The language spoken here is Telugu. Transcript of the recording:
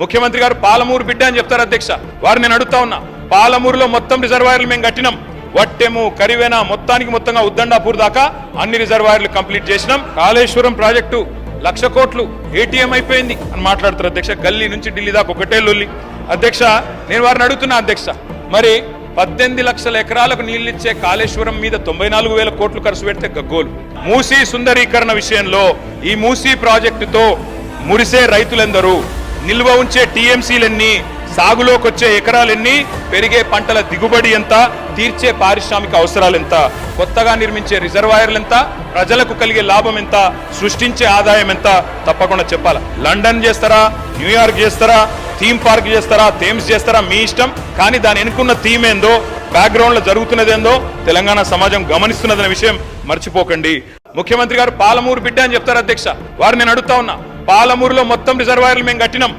ముఖ్యమంత్రి గారు పాలమూరు బిడ్డ అని చెప్తారు అధ్యక్ష. వారు నేను అడుగుతా ఉన్నా. పాలమూరులో మొత్తం రిజర్వాయర్లు మేము కట్టినాం. వట్టెము కరివేన మొత్తానికి మొత్తంగా ఉద్దండాపూర్ దాకా అన్ని రిజర్వాయర్లు కంప్లీట్ చేసినాం. కాళేశ్వరం ప్రాజెక్టు లక్ష కోట్లు ఏటీఎం అయిపోయింది అని మాట్లాడుతారు అధ్యక్ష. గల్లీ నుంచి ఢిల్లీ దాకా ఒకటే లొల్లి. అధ్యక్ష నేను వారిని అడుగుతున్నా అధ్యక్ష. మరి పద్దెనిమిది లక్షల ఎకరాలకు నీళ్ళిచ్చే కాళేశ్వరం మీద తొంభై నాలుగు వేల కోట్లు ఖర్చు పెడితే గగ్గోలు. మూసీ సుందరీకరణ విషయంలో ఈ మూసీ ప్రాజెక్టుతో మురిసే రైతులెందరూ నిల్వ ఉంచే టీఎంసీలన్నీ సాగులోకి వచ్చే ఎకరాలన్నీ పెరిగే పంటల దిగుబడి ఎంత తీర్చే పారిశ్రామిక అవసరాలు ఎంత కొత్తగా నిర్మించే రిజర్వాయర్లు ఎంత ప్రజలకు కలిగే లాభం ఎంత సృష్టించే ఆదాయం ఎంత తప్పకుండా చెప్పాలి. లండన్ చేస్తారా న్యూయార్క్ చేస్తారా థీమ్ పార్క్ చేస్తారా థేమ్స్ చేస్తారా మీ ఇష్టం. కానీ దాని వెనుకున్న థీమ్ ఏందో బ్యాక్గ్రౌండ్లో జరుగుతున్నది జరుగుతున్నదేందో తెలంగాణ సమాజం గమనిస్తున్నదనే విషయం మర్చిపోకండి. ముఖ్యమంత్రి గారు పాలమూరు బిడ్డ అని చెప్తారు అధ్యక్ష. వారు నేను అడుగుతా ఉన్నా. పాలమూరులో మొత్తం రిజర్వాయర్లు మేము కట్టినాం.